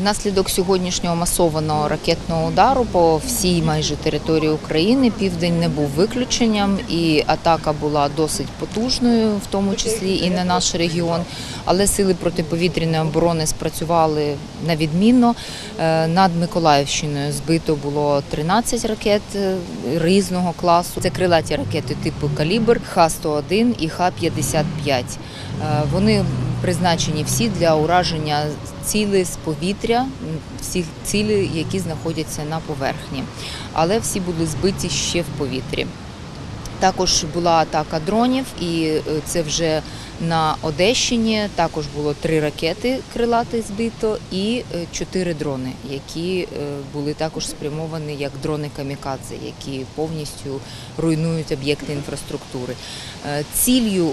Внаслідок сьогоднішнього масованого ракетного удару по всій майже території України південь не був виключенням, і атака була досить потужною, в тому числі і на наш регіон. Але сили протиповітряної оборони спрацювали на відмінно. Е, Над Миколаївщиною збито було 13 ракет е, різного класу. Це крилаті ракети типу Калібр, Х-101 і Х-55. Е, Вони призначені всі для ураження цілей з повітря, всі цілі, які знаходяться на поверхні, але всі були збиті ще в повітрі. Також була атака дронів, і е, це вже на Одещині. Також було три ракети крилати збито і е, чотири дрони, які е, були також спрямовані як дрони камікадзе, які повністю руйнують об'єкти інфраструктури. Е, Ціллю,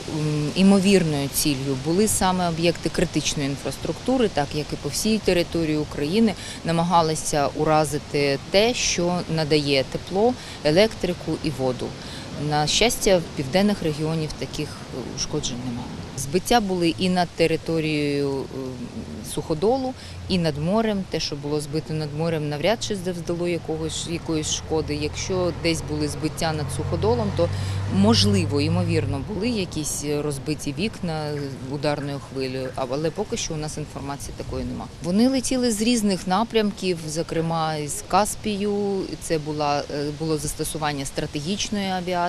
імовірною ціллю були саме об'єкти критичної інфраструктури, так як і по всій території України намагалися уразити те, що надає тепло, електрику і воду. На щастя, в південних регіонів таких ушкоджень немає. Збиття були і над територією е, суходолу, і над морем. Те, що було збито над морем, навряд чи завдало якогось якоїсь шкоди. Якщо десь були збиття над суходолом, то можливо, ймовірно, були якісь розбиті вікна ударною хвилею, але поки що у нас інформації такої нема. Вони летіли з різних напрямків, зокрема із Каспію. Це була е, було застосування стратегічної авіації,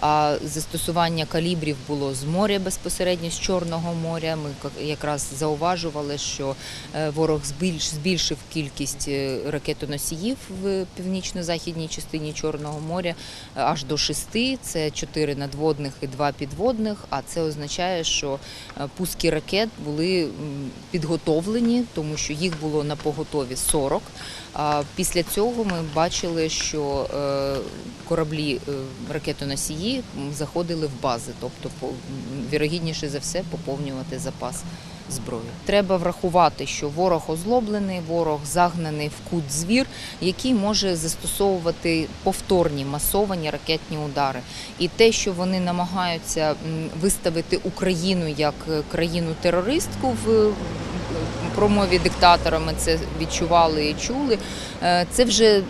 а застосування калібрів було з моря безпосередньо з Чорного моря. Ми як- якраз зауважували, що е, ворог збільш збільшив кількість е, ракетоносіїв в північно-західній частині Чорного моря е, аж до шести. Це чотири надводних і два підводних. А це означає, що пуски ракет були підготовлені, тому що їх було на поготові 40. А після цього ми бачили, що кораблі ракетоносії заходили в бази, тобто вірогідніше за все поповнювати запас зброї. Треба врахувати, що ворог озлоблений, ворог загнаний в кут звір, який може застосовувати повторні масовані ракетні удари. І те, що вони намагаються виставити Україну як е, країну-терористку в промові диктатора, ми це відчували і чули. Е, Це вже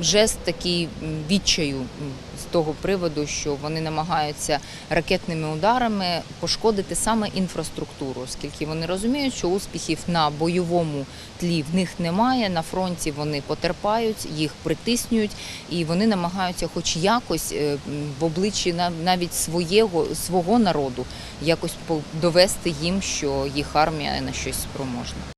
жест такий відчаю того приводу, що вони намагаються ракетними ударами пошкодити саме інфраструктуру, оскільки вони розуміють, що успіхів на бойовому тлі в них немає. На фронті вони потерпають, їх притиснюють, і вони намагаються, хоч якось е, в обличчі нав- навіть своєго свого народу, якось довести їм, що їх армія на щось спроможна.